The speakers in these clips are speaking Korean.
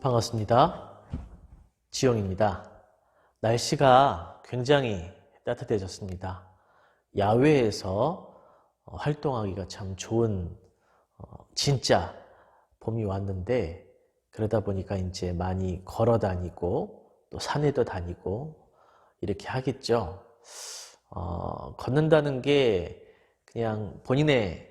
반갑습니다. 지영입니다. 날씨가 굉장히 따뜻해졌습니다. 야외에서 어, 활동하기가 참 좋은 어, 진짜 봄이 왔는데 그러다 보니까 이제 많이 걸어 다니고 또 산에도 다니고 이렇게 하겠죠. 어, 걷는다는 게 그냥 본인의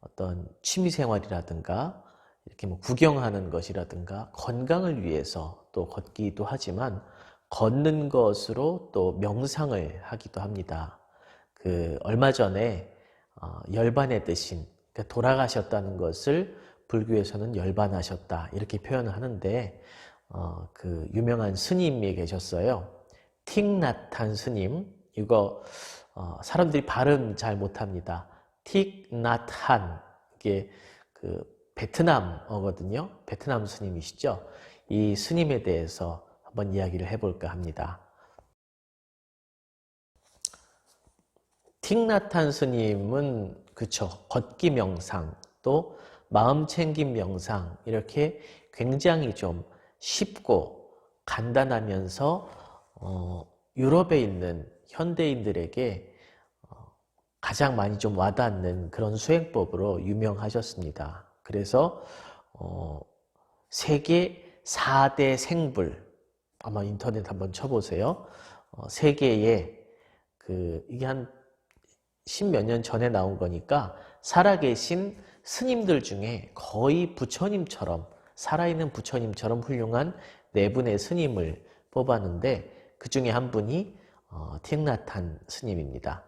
어떤 취미 생활이라든가 이렇게 뭐 구경하는 것이라든가 건강을 위해서 또 걷기도 하지만 걷는 것으로 또 명상을 하기도 합니다. 그 얼마 전에 어, 열반에 드신 그러니까 돌아가셨다는 것을 불교에서는 열반하셨다 이렇게 표현을 하는데 어, 그 유명한 스님이 계셨어요. 틱나탄 스님 이거 어, 사람들이 발음 잘 못합니다. 틱나탄 이게 그 베트남어거든요. 베트남 스님이시죠. 이 스님에 대해서 한번 이야기를 해볼까 합니다. 틱나탄 스님은 그쵸 걷기 명상 또 마음 챙김 명상 이렇게 굉장히 좀 쉽고 간단하면서 어, 유럽에 있는 현대인들에게 어, 가장 많이 좀 와닿는 그런 수행법으로 유명하셨습니다. 그래서 어, 세계 4대 생불 아마 인터넷 한번 쳐보세요. 어, 세계에 그 이게 한 십몇 년 전에 나온 거니까 살아계신 스님들 중에 거의 부처님처럼 살아있는 부처님처럼 훌륭한 네 분의 스님을 뽑았는데 그 중에 한 분이 어, 틱나탄 스님입니다.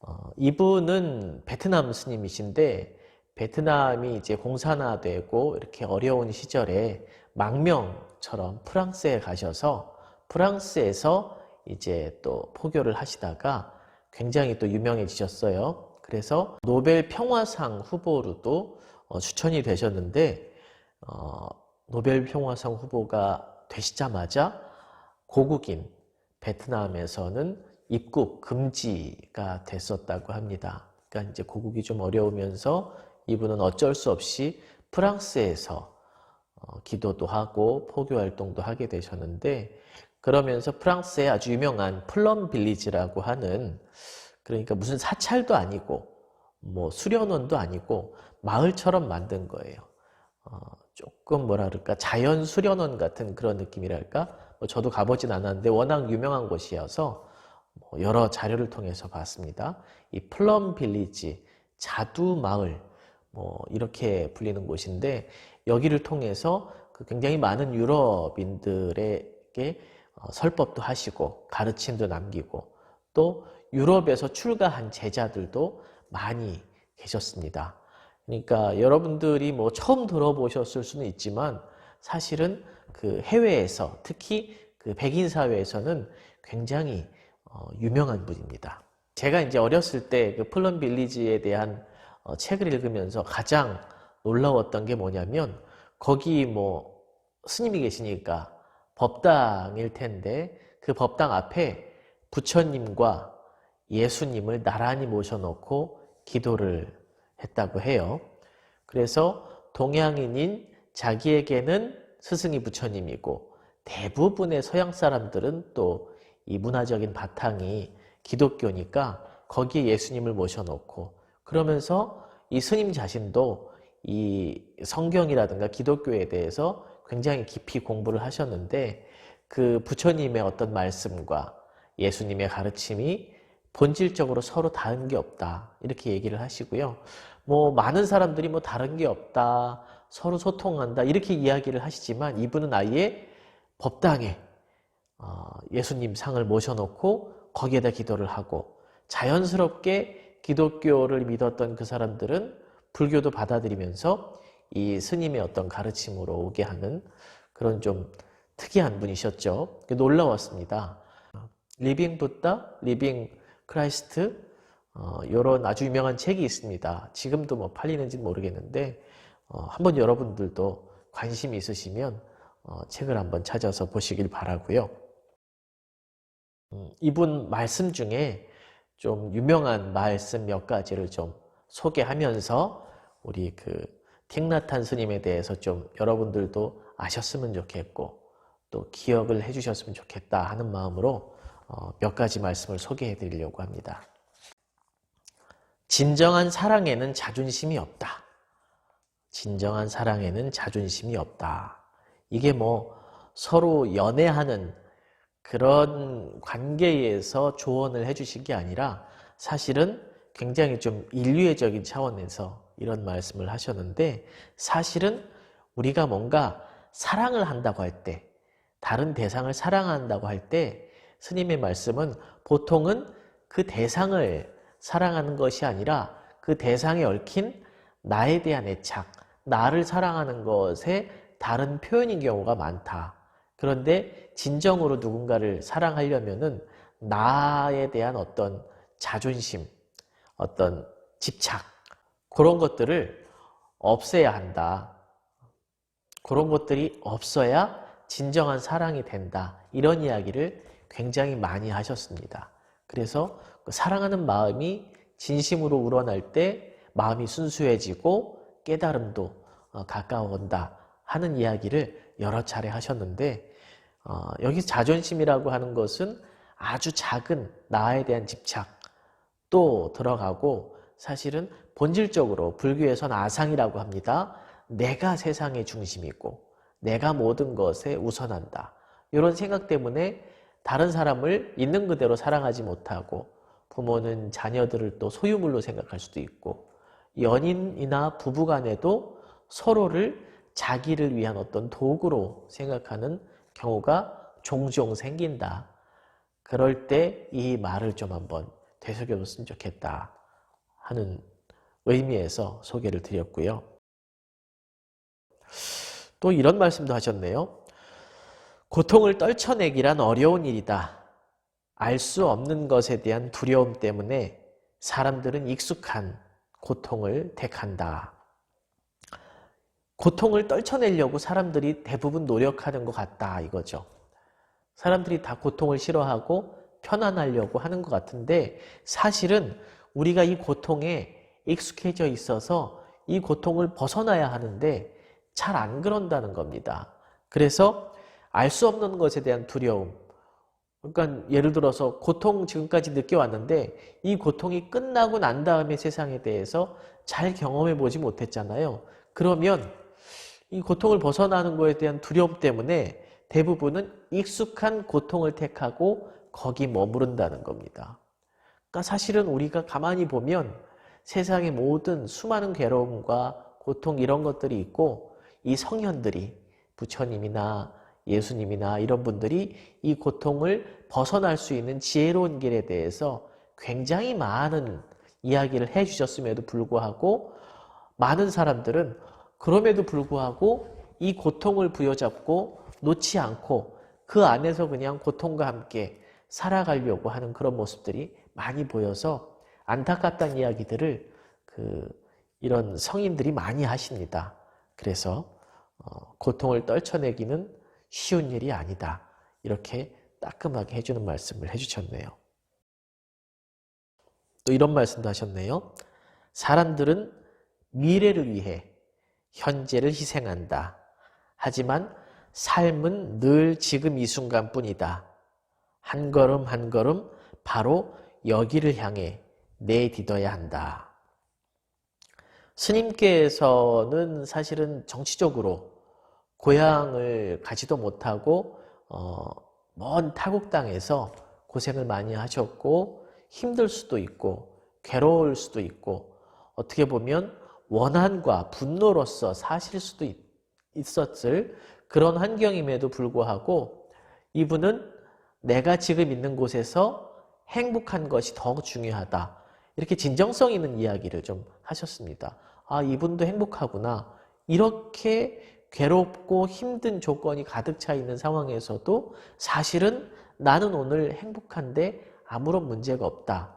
어, 이분은 베트남 스님이신데 베트남이 이제 공산화되고 이렇게 어려운 시절에 망명처럼 프랑스에 가셔서 프랑스에서 이제 또 포교를 하시다가 굉장히 또 유명해지셨어요. 그래서 노벨 평화상 후보로도 어, 추천이 되셨는데 어, 노벨 평화상 후보가 되시자마자 고국인 베트남에서는 입국 금지가 됐었다고 합니다. 그러니까 이제 고국이 좀 어려우면서 이분은 어쩔 수 없이 프랑스에서 어, 기도도 하고 포교 활동도 하게 되셨는데 그러면서 프랑스의 아주 유명한 플럼 빌리지라고 하는 그러니까 무슨 사찰도 아니고 뭐 수련원도 아니고 마을처럼 만든 거예요. 어, 조금 뭐라 그럴까 자연 수련원 같은 그런 느낌이랄까. 뭐 저도 가보진 않았는데 워낙 유명한 곳이어서 뭐 여러 자료를 통해서 봤습니다. 이 플럼 빌리지 자두 마을 뭐 이렇게 불리는 곳인데 여기를 통해서 그 굉장히 많은 유럽인들에게 어, 설법도 하시고 가르침도 남기고 또 유럽에서 출가한 제자들도 많이 계셨습니다. 그러니까 여러분들이 뭐 처음 들어보셨을 수는 있지만 사실은 그 해외에서 특히 그 백인 사회에서는 굉장히 어, 유명한 분입니다. 제가 이제 어렸을 때 그 플럼 빌리지에 대한 어, 책을 읽으면서 가장 놀라웠던 게 뭐냐면 거기 뭐 스님이 계시니까 법당일 텐데 그 법당 앞에 부처님과 예수님을 나란히 모셔놓고 기도를 했다고 해요. 그래서 동양인인 자기에게는 스승이 부처님이고 대부분의 서양 사람들은 또 이 문화적인 바탕이 기독교니까 거기에 예수님을 모셔놓고 그러면서 이 스님 자신도 이 성경이라든가 기독교에 대해서 굉장히 깊이 공부를 하셨는데 그 부처님의 어떤 말씀과 예수님의 가르침이 본질적으로 서로 다른 게 없다. 이렇게 얘기를 하시고요. 뭐 많은 사람들이 뭐 다른 게 없다. 서로 소통한다. 이렇게 이야기를 하시지만 이분은 아예 법당에 어, 예수님 상을 모셔놓고 거기에다 기도를 하고 자연스럽게 기독교를 믿었던 그 사람들은 불교도 받아들이면서 이 스님의 어떤 가르침으로 오게 하는 그런 좀 특이한 분이셨죠. 놀라웠습니다. 리빙 붓다, 리빙 크라이스트 어, 이런 아주 유명한 책이 있습니다. 지금도 뭐 팔리는지 모르겠는데 어, 한번 여러분들도 관심이 있으시면 어, 책을 한번 찾아서 보시길 바라고요. 음, 이분 말씀 중에 좀 유명한 말씀 몇 가지를 좀 소개하면서 우리 그 틱나탄 스님에 대해서 좀 여러분들도 아셨으면 좋겠고 또 기억을 해주셨으면 좋겠다 하는 마음으로 어, 몇 가지 말씀을 소개해 드리려고 합니다. 진정한 사랑에는 자존심이 없다. 진정한 사랑에는 자존심이 없다. 이게 뭐 서로 연애하는 그런 관계에서 조언을 해주신 게 아니라 사실은 굉장히 좀 인류애적인 차원에서 이런 말씀을 하셨는데 사실은 우리가 뭔가 사랑을 한다고 할 때, 다른 대상을 사랑한다고 할 때 스님의 말씀은 보통은 그 대상을 사랑하는 것이 아니라 그 대상에 얽힌 나에 대한 애착, 나를 사랑하는 것의 다른 표현인 경우가 많다. 그런데 진정으로 누군가를 사랑하려면은 나에 대한 어떤 자존심, 어떤 집착, 그런 것들을 없애야 한다. 그런 것들이 없어야 진정한 사랑이 된다. 이런 이야기를 굉장히 많이 하셨습니다. 그래서 그 사랑하는 마음이 진심으로 우러날 때 마음이 순수해지고 깨달음도 어, 가까워온다 하는 이야기를 여러 차례 하셨는데 어, 여기 자존심이라고 하는 것은 아주 작은 나에 대한 집착도 들어가고 사실은 본질적으로 불교에선 아상이라고 합니다. 내가 세상의 중심이고 내가 모든 것에 우선한다. 이런 생각 때문에 다른 사람을 있는 그대로 사랑하지 못하고 부모는 자녀들을 또 소유물로 생각할 수도 있고 연인이나 부부 간에도 서로를 자기를 위한 어떤 도구로 생각하는 경우가 종종 생긴다. 그럴 때 이 말을 좀 한번 되새겨봤으면 좋겠다 하는 의미에서 소개를 드렸고요. 또 이런 말씀도 하셨네요. 고통을 떨쳐내기란 어려운 일이다. 알 수 없는 것에 대한 두려움 때문에 사람들은 익숙한 고통을 택한다. 고통을 떨쳐내려고 사람들이 대부분 노력하는 것 같다 이거죠. 사람들이 다 고통을 싫어하고 편안하려고 하는 것 같은데 사실은 우리가 이 고통에 익숙해져 있어서 이 고통을 벗어나야 하는데 잘 안 그런다는 겁니다. 그래서 알 수 없는 것에 대한 두려움. 그러니까 예를 들어서 고통 지금까지 느껴왔는데 이 고통이 끝나고 난 다음에 세상에 대해서 잘 경험해 보지 못했잖아요. 그러면 이 고통을 벗어나는 것에 대한 두려움 때문에 대부분은 익숙한 고통을 택하고 거기 머무른다는 겁니다. 그러니까 사실은 우리가 가만히 보면 세상의 모든 수많은 괴로움과 고통 이런 것들이 있고 이 성현들이 부처님이나 예수님이나 이런 분들이 이 고통을 벗어날 수 있는 지혜로운 길에 대해서 굉장히 많은 이야기를 해 주셨음에도 불구하고 많은 사람들은 그럼에도 불구하고 이 고통을 부여잡고 놓지 않고 그 안에서 그냥 고통과 함께 살아가려고 하는 그런 모습들이 많이 보여서 안타깝다는 이야기들을 그 이런 성인들이 많이 하십니다. 그래서 어, 고통을 떨쳐내기는 쉬운 일이 아니다. 이렇게 따끔하게 해주는 말씀을 해주셨네요. 또 이런 말씀도 하셨네요. 사람들은 미래를 위해 현재를 희생한다. 하지만 삶은 늘 지금 이 순간 뿐이다. 한 걸음 한 걸음 바로 여기를 향해 내딛어야 한다. 스님께서는 사실은 정치적으로 고향을 가지도 못하고 어, 먼 타국 땅에서 고생을 많이 하셨고 힘들 수도 있고 괴로울 수도 있고 어떻게 보면 원한과 분노로서 사실 수도 있, 있었을 그런 환경임에도 불구하고 이분은 내가 지금 있는 곳에서 행복한 것이 더욱 중요하다. 이렇게 진정성 있는 이야기를 좀 하셨습니다. 아, 이분도 행복하구나. 이렇게 괴롭고 힘든 조건이 가득 차 있는 상황에서도 사실은 나는 오늘 행복한데 아무런 문제가 없다.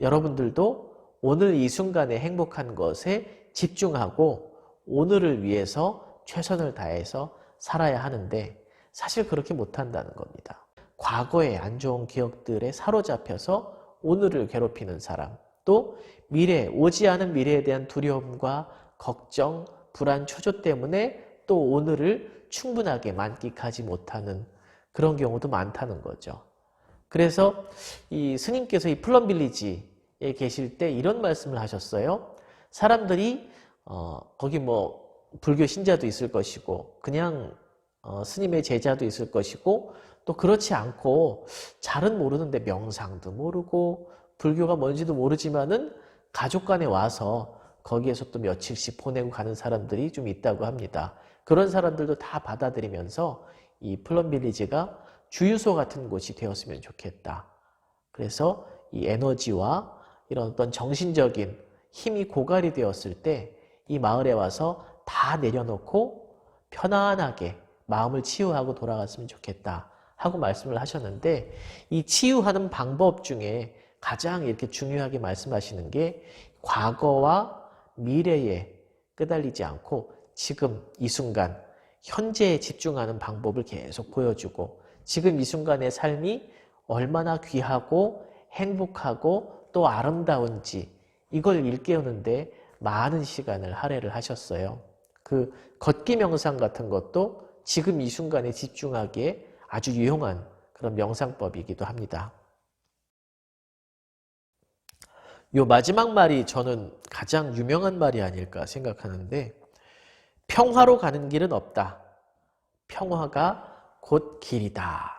여러분들도 오늘 이 순간에 행복한 것에 집중하고 오늘을 위해서 최선을 다해서 살아야 하는데 사실 그렇게 못한다는 겁니다. 과거의 안 좋은 기억들에 사로잡혀서 오늘을 괴롭히는 사람, 또 미래, 오지 않은 미래에 대한 두려움과 걱정, 불안, 초조 때문에 또 오늘을 충분하게 만끽하지 못하는 그런 경우도 많다는 거죠. 그래서 이 스님께서 이 플럼빌리지에 계실 때 이런 말씀을 하셨어요. 사람들이 어, 거기 뭐 불교 신자도 있을 것이고 그냥 어, 스님의 제자도 있을 것이고 또 그렇지 않고 잘은 모르는데 명상도 모르고 불교가 뭔지도 모르지만은 가족 간에 와서 거기에서 또 며칠씩 보내고 가는 사람들이 좀 있다고 합니다. 그런 사람들도 다 받아들이면서 이 플럼빌리지가 주유소 같은 곳이 되었으면 좋겠다. 그래서 이 에너지와 이런 어떤 정신적인 힘이 고갈이 되었을 때 이 마을에 와서 다 내려놓고 편안하게 마음을 치유하고 돌아갔으면 좋겠다 하고 말씀을 하셨는데 이 치유하는 방법 중에 가장 이렇게 중요하게 말씀하시는 게 과거와 미래에 끄달리지 않고 지금 이 순간 현재에 집중하는 방법을 계속 보여주고 지금 이 순간의 삶이 얼마나 귀하고 행복하고 또 아름다운지 이걸 일깨우는데 많은 시간을 할애를 하셨어요. 그 걷기 명상 같은 것도 지금 이 순간에 집중하기에 아주 유용한 그런 명상법이기도 합니다. 요 마지막 말이 저는 가장 유명한 말이 아닐까 생각하는데 평화로 가는 길은 없다. 평화가 곧 길이다.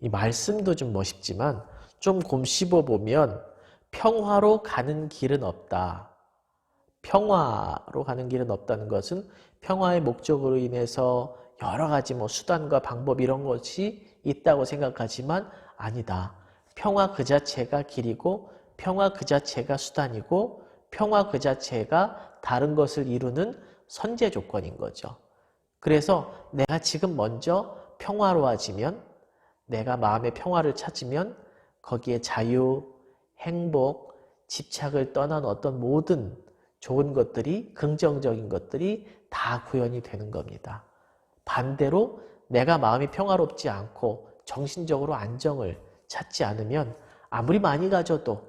이 말씀도 좀 멋있지만 좀 곰씹어 보면 평화로 가는 길은 없다. 평화로 가는 길은 없다는 것은 평화의 목적으로 인해서 여러 가지 뭐 수단과 방법 이런 것이 있다고 생각하지만 아니다. 평화 그 자체가 길이고 평화 그 자체가 수단이고 평화 그 자체가 다른 것을 이루는 선제 조건인 거죠. 그래서 내가 지금 먼저 평화로워지면 내가 마음의 평화를 찾으면 거기에 자유, 행복, 집착을 떠난 어떤 모든 좋은 것들이 긍정적인 것들이 다 구현이 되는 겁니다. 반대로 내가 마음이 평화롭지 않고 정신적으로 안정을 찾지 않으면 아무리 많이 가져도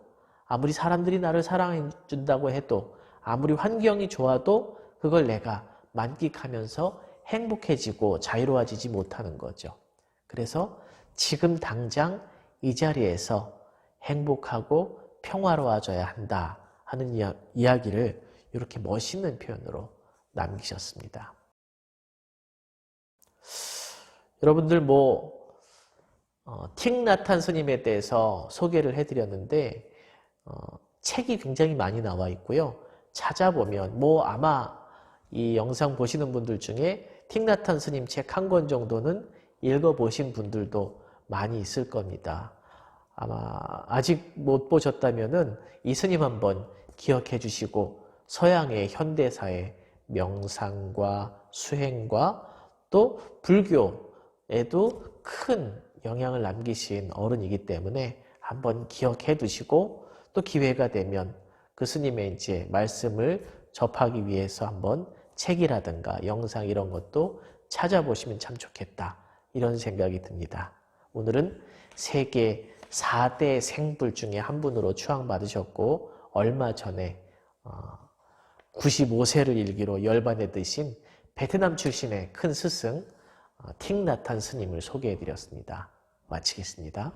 아무리 사람들이 나를 사랑해 준다고 해도 아무리 환경이 좋아도 그걸 내가 만끽하면서 행복해지고 자유로워지지 못하는 거죠. 그래서 지금 당장 이 자리에서 행복하고 평화로워져야 한다 하는 이야, 이야기를 이렇게 멋있는 표현으로 남기셨습니다. 여러분들 뭐 어, 틱나탄 스님에 대해서 소개를 해드렸는데 어, 책이 굉장히 많이 나와 있고요. 찾아보면 뭐 아마 이 영상 보시는 분들 중에 틱나탄 스님 책 한 권 정도는 읽어보신 분들도 많이 있을 겁니다. 아마 아직 못 보셨다면은 이 스님 한번 기억해 주시고 서양의 현대사의 명상과 수행과 또 불교에도 큰 영향을 남기신 어른이기 때문에 한번 기억해 두시고 또 기회가 되면 그 스님의 이제 말씀을 접하기 위해서 한번 책이라든가 영상 이런 것도 찾아보시면 참 좋겠다. 이런 생각이 듭니다. 오늘은 세계 4대 생불 중에 한 분으로 추앙받으셨고 얼마 전에 95세를 일기로 열반에 드신 베트남 출신의 큰 스승 어, 틱나탄 스님을 소개해 드렸습니다. 마치겠습니다.